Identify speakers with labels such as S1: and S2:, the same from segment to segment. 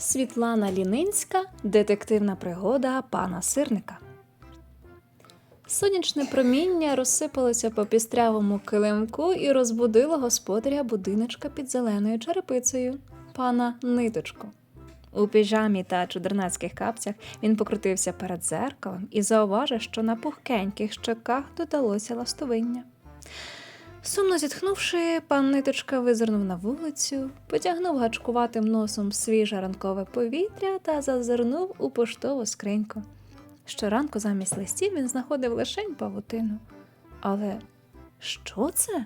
S1: Світлана Лінинська Детективна пригода пана сирника. Сонячне проміння розсипалося по пістрявому килимку і розбудило господаря будиночка під зеленою черепицею, пана Ниточку. У піжамі та чудернацьких капцях він покрутився перед зеркалом і зауважив, що на пухкеньких щоках додалося ластовиння. Сумно зітхнувши, пан Ниточка визирнув на вулицю, потягнув гачкуватим носом свіже ранкове повітря та зазирнув у поштову скриньку. Щоранку замість листів він знаходив лишень павутину. Але що це?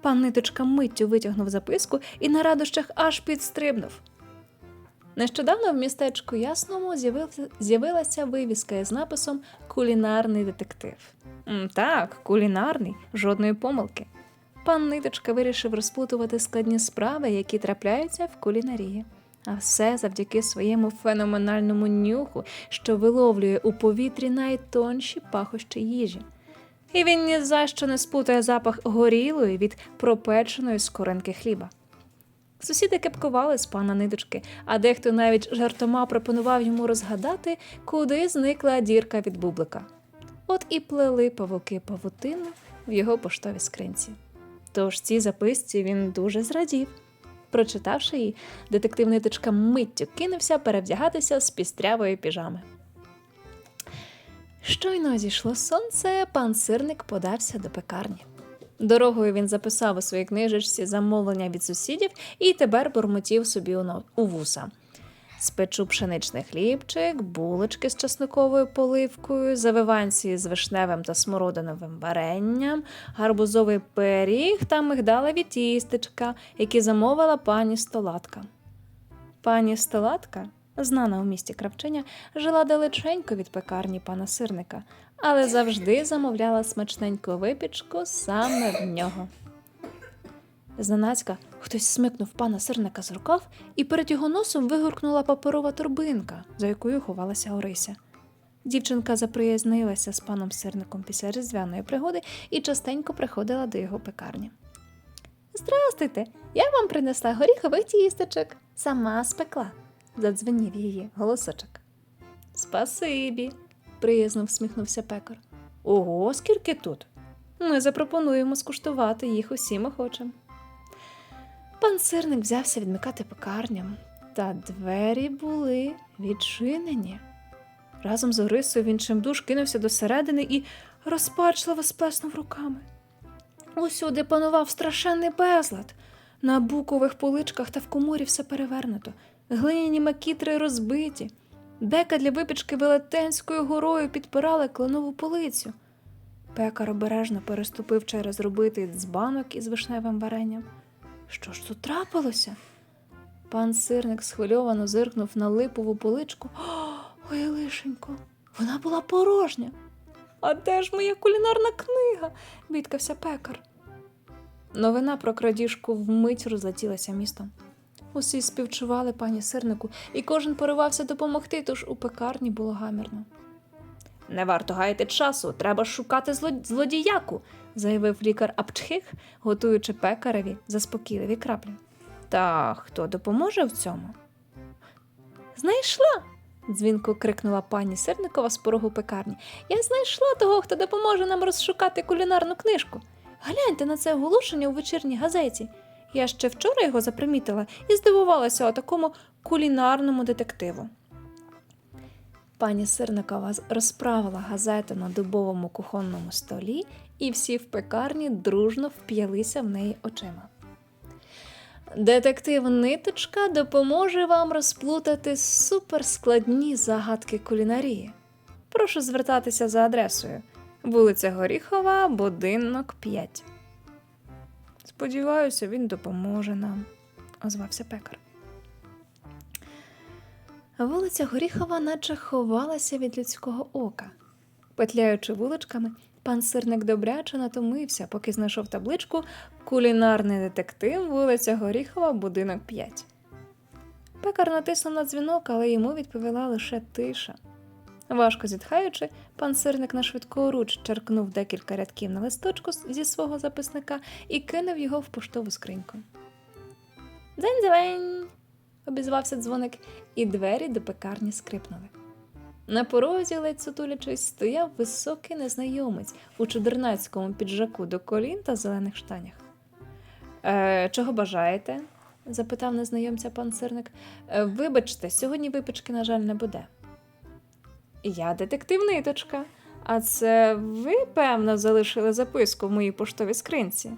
S1: Пан Ниточка миттю витягнув записку і на радощах аж підстрибнув. Нещодавно в містечку Ясному з'явилася вивіска із написом Кулінарний детектив. Так, кулінарний, жодної помилки. Пан Ниточка вирішив розплутувати складні справи, які трапляються в кулінарії. А все завдяки своєму феноменальному нюху, що виловлює у повітрі найтонші пахощі їжі. І він ні за що не спутає запах горілої від пропеченої скоринки хліба. Сусіди кепкували з пана ниточки, а дехто навіть жартома пропонував йому розгадати, куди зникла дірка від бублика. От і плели павуки павутину в його поштовій скринці. Тож цій записці він дуже зрадів. Прочитавши її, детектив ниточка миттю кинувся перевдягатися з пістрявої піжами. Щойно зійшло сонце, пан сирник подався до пекарні. Дорогою він записав у своїй книжечці замовлення від сусідів і тепер бурмотів собі у, вуса. Спечу пшеничний хлібчик, булочки з часниковою поливкою, завиванці з вишневим та смородиновим варенням, гарбузовий пиріг та мигдалеві тістечка, які замовила пані Столатка. Пані Столатка, знана у місті Кравчиня, жила далеченько від пекарні пана сирника, але завжди замовляла смачненьку випічку саме в нього. Зненацька хтось смикнув пана сирника з рукав, і перед його носом вигуркнула паперова торбинка, за якою ховалася Орися. Дівчинка заприязнилася з паном сирником після різдвяної пригоди і частенько приходила до його пекарні. Здрастуйте, я вам принесла горіхових тістечок. Сама спекла, задзвенів її голосочок. Спасибі, приязно всміхнувся пекар. Ого, скільки тут? Ми запропонуємо скуштувати їх усім охочим. Пан сирник взявся відмикати пекарням, та двері були відчинені. Разом з Орисою він чимдуж кинувся до середини і розпачливо сплеснув руками. Усюди панував страшенний безлад. На букових поличках та в коморі все перевернуто, глиняні макітри розбиті. Дека для випічки велетенською горою підпирала кленову полицю. Пекар обережно переступив через робитий дзбанок із вишневим варенням. Що ж тут трапилося? Пан сирник схвильовано зиркнув на липову поличку. Ой, лишенько, вона була порожня. А де ж моя кулінарна книга? бідкався пекар. Новина про крадіжку вмить розлетілася містом. Усі співчували пані сирнику, і кожен поривався допомогти, тож у пекарні було гамірно. Не варто гаяти часу, треба шукати злодіяку, заявив лікар Апчхих, готуючи пекареві заспокійливі краплі. Та хто допоможе в цьому? Знайшла. дзвінко крикнула пані Сирникова з порогу пекарні. Я знайшла того, хто допоможе нам розшукати кулінарну книжку. Гляньте на це оголошення у вечірній газеті. Я ще вчора його запримітила і здивувалася такому кулінарному детективу. Пані Сирникова розправила газету на дубовому кухонному столі, і всі в пекарні дружно вп'ялися в неї очима. Детектив Ниточка допоможе вам розплутати суперскладні загадки кулінарії. Прошу звертатися за адресою вулиця Горіхова, будинок 5. Сподіваюся, він допоможе нам, озвався пекар. Вулиця Горіхова наче ховалася від людського ока. Петляючи вуличками, пан сирник добряче натомився, поки знайшов табличку Кулінарний детектив, вулиця Горіхова, будинок 5. Пекар натиснув на дзвінок, але йому відповіла лише тиша. Важко зітхаючи, пан сирник на швидкоруч черкнув декілька рядків на листочку зі свого записника і кинув його в поштову скриньку. Дзень-дзень! Обізвався дзвоник, і двері до пекарні скрипнули. На порозі, ледь сутулячись, стояв високий незнайомець у чудернацькому піджаку до колін та зелених штанях. Е, чого бажаєте? запитав незнайомця пан сирник. «Е, Вибачте, сьогодні випічки, на жаль, не буде. Я детектив ниточка. А це ви, певно, залишили записку в моїй поштовій скринці.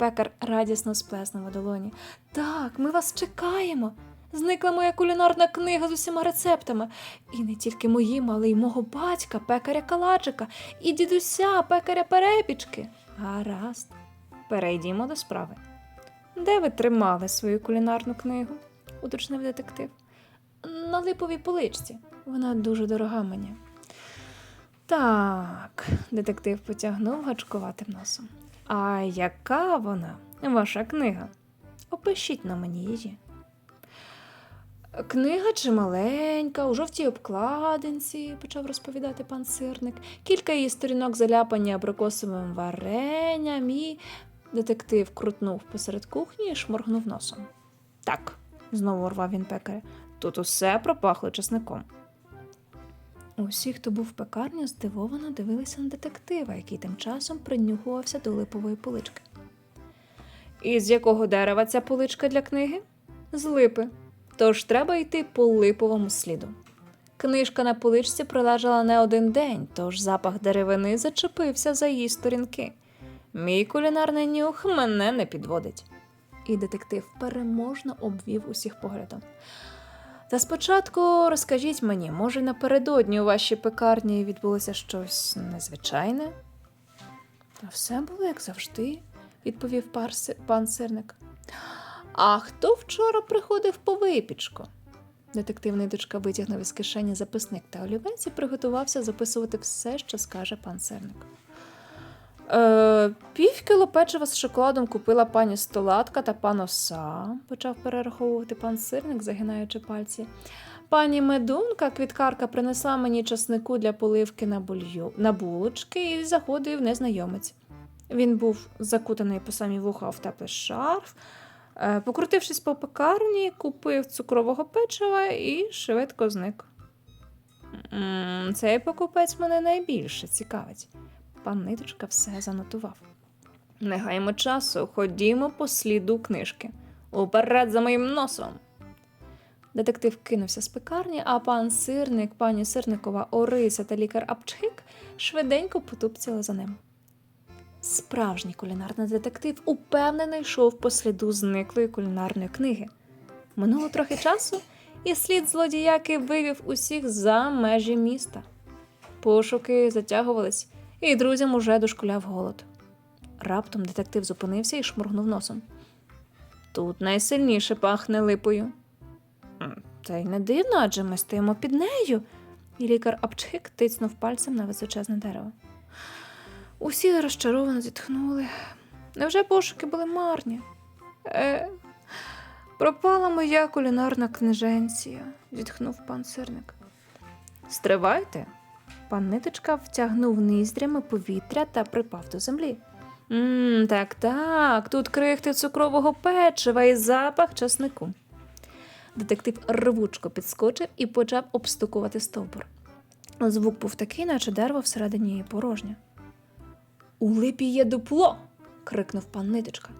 S1: Пекар радісно сплеснув у долоні. Так, ми вас чекаємо. Зникла моя кулінарна книга з усіма рецептами. І не тільки моїм, але й мого батька, пекаря калачика, і дідуся, пекаря перепічки. Гаразд, перейдімо до справи. Де ви тримали свою кулінарну книгу? уточнив детектив. На липовій поличці. Вона дуже дорога мені. Так, детектив потягнув гачкуватим носом. А яка вона, ваша книга? Опишіть на мені її. Книга чималенька, у жовтій обкладинці, почав розповідати пан сирник. Кілька її сторінок заляпані абрикосовим варенням і. Детектив крутнув посеред кухні і шморгнув носом. Так, знову урвав він пекаря, тут усе пропахло чесником. Усі, хто був в пекарні, здивовано дивилися на детектива, який тим часом принюхувався до липової полички. І з якого дерева ця поличка для книги? З липи. Тож треба йти по липовому сліду. Книжка на поличці пролежала не один день, тож запах деревини зачепився за її сторінки. Мій кулінарний нюх мене не підводить. І детектив переможно обвів усіх поглядом. Та спочатку розкажіть мені, може, напередодні у вашій пекарні відбулося щось незвичайне? Та все було як завжди, відповів пан сирник. А хто вчора приходив по випічку? Детектив ниточка витягнув із кишені записник та олівець і приготувався записувати все, що скаже пан сирник. Е, пів кіло печива з шоколадом купила пані Столатка та пан Оса, почав перераховувати пан сирник, загинаючи пальці. Пані Медунка, квіткарка, принесла мені часнику для поливки на, булью, на булочки і заходив незнайомець. Він був закутаний по самі вуха в теплий шарф. Е, Покрутившись по пекарні, купив цукрового печива і швидко зник. «М, Цей покупець мене найбільше цікавить. Пан Ниточка все занотував. Не гаймо часу, ходімо по сліду книжки. Уперед за моїм носом. Детектив кинувся з пекарні, а пан сирник, пані Сирникова, Орися та лікар Апчхик швиденько потупцяли за ним. Справжній кулінарний детектив упевнено йшов по сліду зниклої кулінарної книги. Минуло трохи часу, і слід злодіяки вивів усіх за межі міста. Пошуки затягувались, і друзям уже дошкуляв голод. Раптом детектив зупинився і шморгнув носом. Тут найсильніше пахне липою. «М, Та й не дивно, адже ми стоїмо під нею. І лікар Апчхик тицнув пальцем на височезне дерево. Усі розчаровано зітхнули. Невже пошуки були марні? Е, пропала моя кулінарна книженція, зітхнув пан сирник. Стривайте. Пан ниточка втягнув ніздрями повітря та припав до землі. Мм, так, так, тут крихти цукрового печива і запах часнику. Детектив рвучко підскочив і почав обстукувати стовбур. Звук був такий, наче дерево всередині її порожнє. У липі є дупло. крикнув пан ниточка.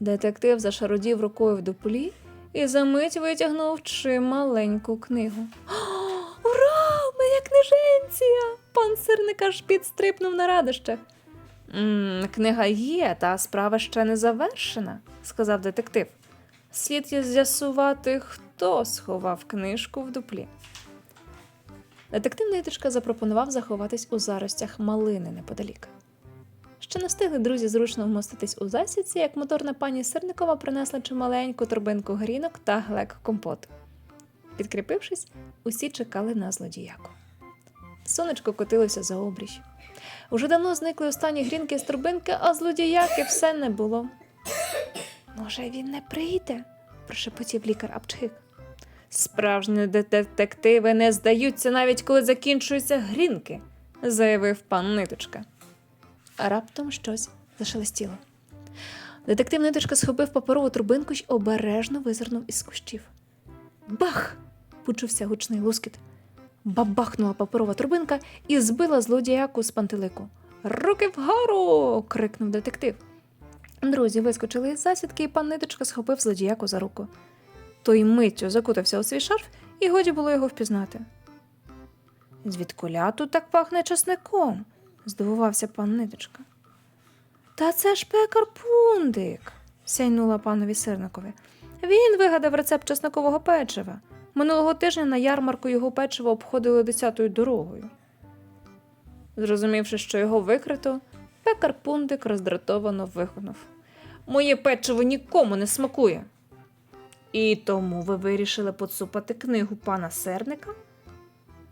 S1: Детектив зашародів рукою в дуплі і за мить витягнув чималеньку книгу. «О, книженція! Пан сирник аж підстрипнув на радощах. «М, Книга є, та справа ще не завершена, сказав детектив. Слід є з'ясувати, хто сховав книжку в дуплі. Детектив ниточка запропонував заховатись у заростях малини неподалік. Ще не встигли друзі зручно вмоститись у засідці, як моторна пані Сирникова принесла чималеньку торбинку грінок та глек компоту. Підкріпившись, усі чекали на злодіяку. Сонечко котилося за обріч. Уже давно зникли останні грінки з торбинки, а злодіяки все не було. Може, він не прийде? прошепотів лікар Апчхик. Справжні детективи не здаються навіть коли закінчуються грінки, заявив пан Ниточка. А раптом щось зашелестіло. Детектив ниточка схопив паперову трубинку й обережно визирнув із кущів. Бах! почувся гучний лускіт. Бабахнула паперова трубинка і збила злодіяку з пантелику. Руки вгору. крикнув детектив. Друзі вискочили із засідки, і пан ниточка схопив злодіяку за руку. Той миттю закутався у свій шарф, і годі було його впізнати. Звідкуля тут так пахне часником? здивувався пан ниточка. Та це ж пекар пундик, сяйнула панові сирникові. Він вигадав рецепт чесникового печива. Минулого тижня на ярмарку його печиво обходили десятою дорогою. Зрозумівши, що його викрито, пекар пундик роздратовано вигукнув. Моє печиво нікому не смакує. І тому ви вирішили поцупати книгу пана Серника?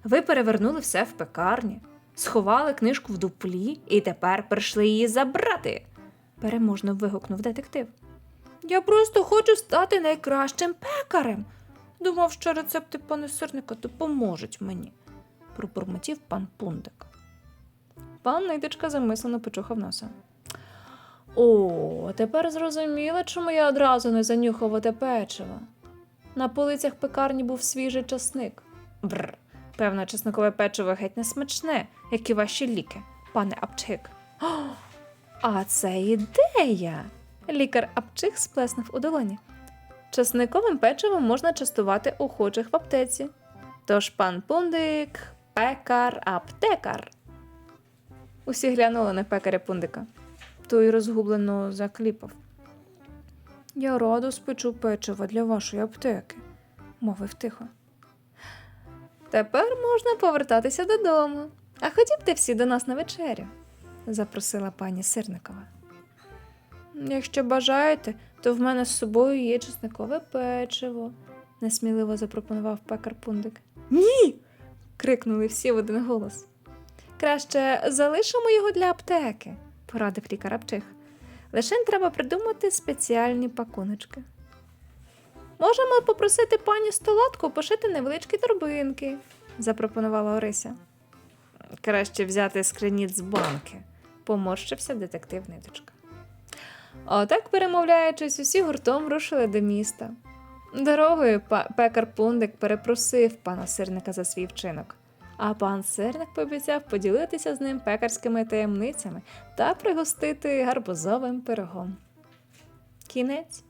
S1: Ви перевернули все в пекарні, сховали книжку в дуплі і тепер прийшли її забрати. переможно вигукнув детектив. Я просто хочу стати найкращим пекарем. Думав, що рецепти пана сирника допоможуть мені, пробурмотів пан Пундик. Пан ниточка замислено почухав носа. О, тепер зрозуміла, чому я одразу не занюхав оте печиво. На полицях пекарні був свіжий часник. Бррр, певно, часникове печиво геть не смачне, як і ваші ліки, пане Апчик. О, а це ідея. Лікар Апчих сплеснув у долоні. Часниковим печивом можна частувати охочих в аптеці. Тож пан Пундик, пекар, аптекар. Усі глянули на пекаря Пундика. Той розгублено закліпав. Я радо спечу печиво для вашої аптеки, мовив тихо. Тепер можна повертатися додому. А ходімте всі до нас на вечерю, запросила пані Сирникова. Якщо бажаєте, то в мене з собою є чесникове печиво, несміливо запропонував пекар Пундик. Ні. крикнули всі в один голос. Краще залишимо його для аптеки, порадив лікар Апчих. Лише треба придумати спеціальні пакуночки. Можемо попросити пані столатку пошити невеличкі торбинки, запропонувала Орися. Краще взяти скриніт з банки, поморщився детектив ниточка. Отак, перемовляючись, усі гуртом рушили до міста. Дорогою пекар Пундик перепросив пана сирника за свій вчинок, а пан сирник пообіцяв поділитися з ним пекарськими таємницями та пригостити гарбузовим пирогом. Кінець.